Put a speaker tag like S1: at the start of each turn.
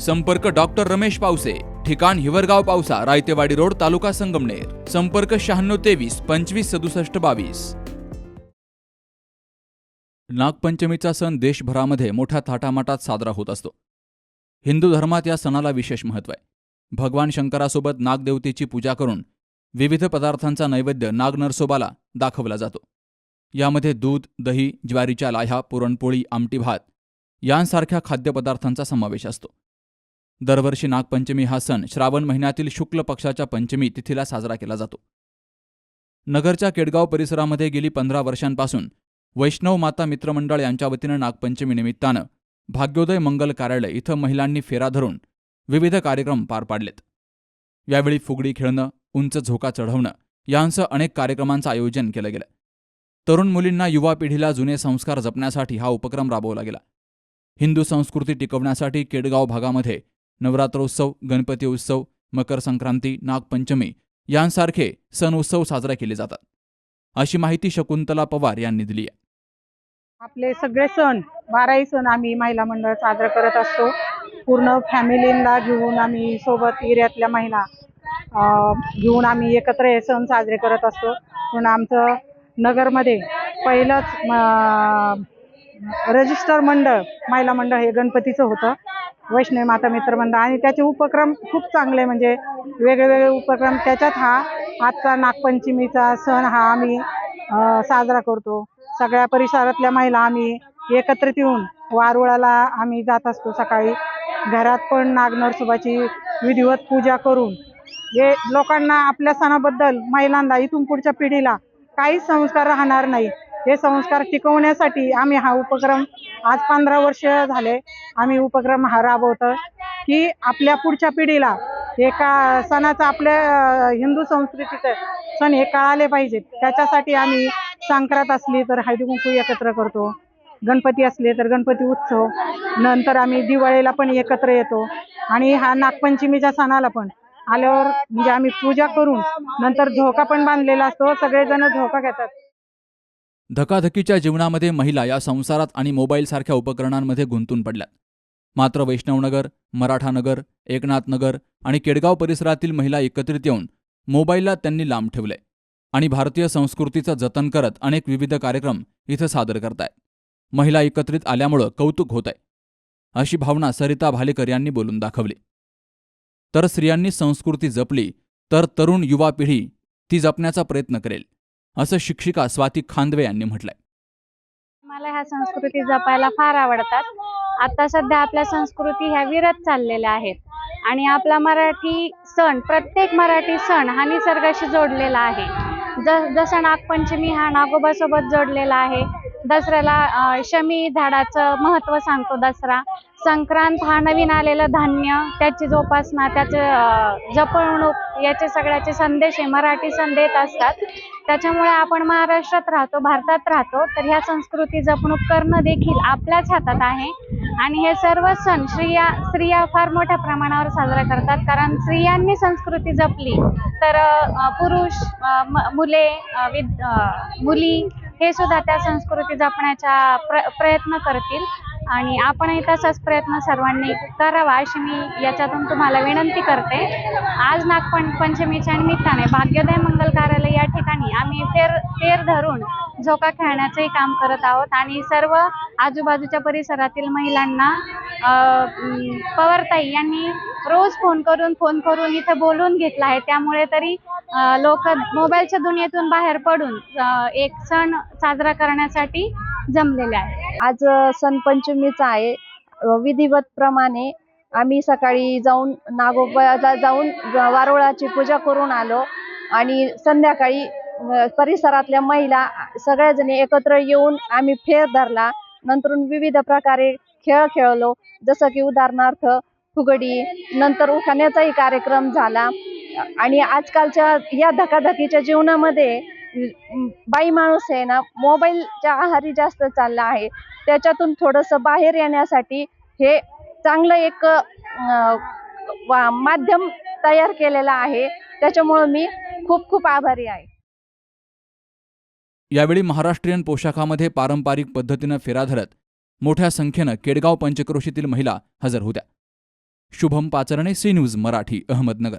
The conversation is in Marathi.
S1: संपर्क डॉक्टर रमेश पावसे ठिकाण हिवरगाव पावसा रायतेवाडी रोड तालुका संगमनेर. संपर्क शहाण्णव तेवीस पंचवीस सदुसष्ट बावीस. नागपंचमीचा सण देशभरामध्ये मोठ्या थाटामाटात साजरा होत असतो. हिंदू धर्मात या सणाला विशेष महत्त्व आहे. भगवान शंकरासोबत नागदेवतेची पूजा करून विविध पदार्थांचा नैवेद्य नागनरसोबाला दाखवला जातो. यामध्ये दूध दही ज्वारीच्या लाह्या पुरणपोळी आमटी भात यांसारख्या खाद्यपदार्थांचा समावेश असतो. दरवर्षी नागपंचमी हा सण श्रावण महिन्यातील शुक्ल पक्षाच्या पंचमी तिथीला साजरा केला जातो. नगरच्या केडगाव परिसरामध्ये गेली पंधरा वर्षांपासून वैष्णव माता मित्रमंडळ यांच्या वतीनं नागपंचमी निमित्तानं भाग्योदय मंगल कार्यालय इथं महिलांनी फेरा धरून विविध कार्यक्रम पार पाडलेत. यावेळी फुगडी खेळणं उंच झोका चढवणं यांसह अनेक कार्यक्रमांचं आयोजन केलं गेलं. तरुण मुलींना युवा पिढीला जुने संस्कार जपण्यासाठी हा उपक्रम राबवला गेला. हिंदू संस्कृती टिकवण्यासाठी केडगाव भागामध्ये नवरात्रोत्सव गणपती उत्सव मकर संक्रांती नागपंचमी यांसारखे सण उत्सव साजरे केले जातात. अशी माहिती शकुंतला पवार यांनी दिली आहे.
S2: आपले सगळे सण बाराही सण आम्ही महिला मंडळ साजरा करत असतो. पूर्ण फॅमिलीला घेऊन आम्ही सोबत एरियातल्या महिला अं, घेऊन आम्ही एकत्र हे सण साजरे करत असतो. पण आमचं नगरमध्ये पहिलंच रजिस्टर मंडळ महिला मंडळ हे गणपतीचं होतं. वैष्णवी माता मित्र आणि त्याचे उपक्रम खूप चांगले म्हणजे वेगळे वेगळे उपक्रम त्याच्यात हा आजचा नागपंचमीचा सण हा आम्ही साजरा करतो. सगळ्या परिसरातल्या महिला आम्ही एकत्रित येऊन वारुळाला आम्ही जात असतो. सकाळी घरात पण नागनरसोबाची विधिवत पूजा करून. हे लोकांना आपल्या सणाबद्दल महिलांना इथून पुढच्या पिढीला काहीच संस्कार राहणार नाही. हे संस्कार टिकवण्यासाठी आम्ही हा उपक्रम आज पंधरा वर्ष झाले. आम्ही उपक्रम हा राबवतो की आपल्या पुढच्या पिढीला एका सणाचा सणाचं आपल्या हिंदू संस्कृतीचं सण हे कळाले पाहिजेत. त्याच्यासाठी आम्ही संक्रांत असली तर हळदी कुंकू एकत्र करतो. गणपती असले तर गणपती उत्सव. नंतर आम्ही दिवाळीला पण एकत्र येतो. आणि हा नागपंचमीच्या सणाला पण आल्यावर म्हणजे आम्ही पूजा करून नंतर झोका पण बांधलेला असतो. सगळेजण झोका घेतात.
S1: धकाधकीच्या जीवनामध्ये महिला या संसारात आणि मोबाईलसारख्या उपकरणांमध्ये गुंतून पडल्यात. मात्र वैष्णवनगर मराठानगर एकनाथनगर आणि केडगाव परिसरातील महिला एकत्रित येऊन मोबाईलला त्यांनी लांब ठेवलंय आणि भारतीय संस्कृतीचं जतन करत अनेक विविध कार्यक्रम इथं सादर करतायत. महिला एकत्रित आल्यामुळं कौतुक होत आहे अशी भावना सरिता भालेकर यांनी बोलून दाखवली. तर स्त्रियांनी संस्कृती जपली तर तरुण युवा पिढी ती जपण्याचा प्रयत्न करेल असं शिक्षिका स्वाती खांदवे यांनी म्हटलंय.
S3: मला ह्या संस्कृती जपायला फार आवडतात. आता सध्या आपल्या संस्कृती ह्या विरत चाललेल्या आहेत. आणि आपला मराठी सण प्रत्येक मराठी सण हा निसर्गाशी जोडलेला आहे. ज जसं नागपंचमी हा नागोबासोबत जोडलेला आहे. दसऱ्याला शमी झाडाचं महत्त्व सांगतो दसरा. संक्रांत हा नवीन आलेलं धान्य त्याची जोपासना त्याचे जपवणूक याचे सगळ्याचे संदेश हे मराठी सण देत असतात. त्याच्यामुळे आपण महाराष्ट्रात राहतो भारतात राहतो तर ह्या संस्कृती जपणूक करणं देखील आपल्याच हातात आहे. आणि हे सर्व सण स्त्रिया स्त्रिया फार मोठ्या प्रमाणावर साजरा करतात कारण स्त्रियांनी संस्कृती जपली. तर पुरुष म- मुले विद मुली हे सुद्धा त्या संस्कृती जपण्याचा प्र प्रयत्न करतील. आणि आपणही तसाच प्रयत्न सर्वांनी करावा अशी मी याच्यातून तुम्हाला विनंती करते. आज नागपण पंचमीच्या निमित्ताने भाग्योदय मंगल कार्यालय या ठिकाणी आम्ही फेर फेर धरून झोका खेळण्याचंही काम करत आहोत. आणि सर्व आजूबाजूच्या परिसरातील महिलांना पवरताई पवारताई यांनी रोज फोन करून फोन करून इथं बोलून घेतला आहे. त्यामुळे तरी लोक मोबाईलच्या दुनियेतून बाहेर पडून एक सण साजरा करण्यासाठी जमलेले आहे
S4: आज सणपंचमीचा सण पंचमीचा आहे. विधिवत प्रमाणे आम्ही सकाळी जाऊन नागोबाला जाऊन वारुळाची पूजा करून आलो आणि संध्याकाळी परिसरातल्या महिला सगळ्याजणी एकत्र येऊन आम्ही फेर धरला. नंतर विविध प्रकारे खेळ खेळलो. जसं की उदाहरणार्थ फुगडी नंतर उखाण्याचाही कार्यक्रम झाला. आणि आजकालच्या या धकाधकीच्या जीवनामध्ये बाई माणूस आहे ना मोबाईलच्या आहारी जास्त चालला आहे. त्याच्यातून थोडंसं बाहेर येण्यासाठी हे चांगलं एक माध्यम तयार केलेलं आहे. त्याच्यामुळं मी खूप खूप आभारी आहे.
S1: यावेळी महाराष्ट्रीयन पोशाखामध्ये पारंपरिक पद्धतीनं फेरा धरत मोठ्या संख्येनं केडगाव पंचक्रोशीतील महिला हजर होत्या. Shubham Pacharne C news Marathi Ahmednagar.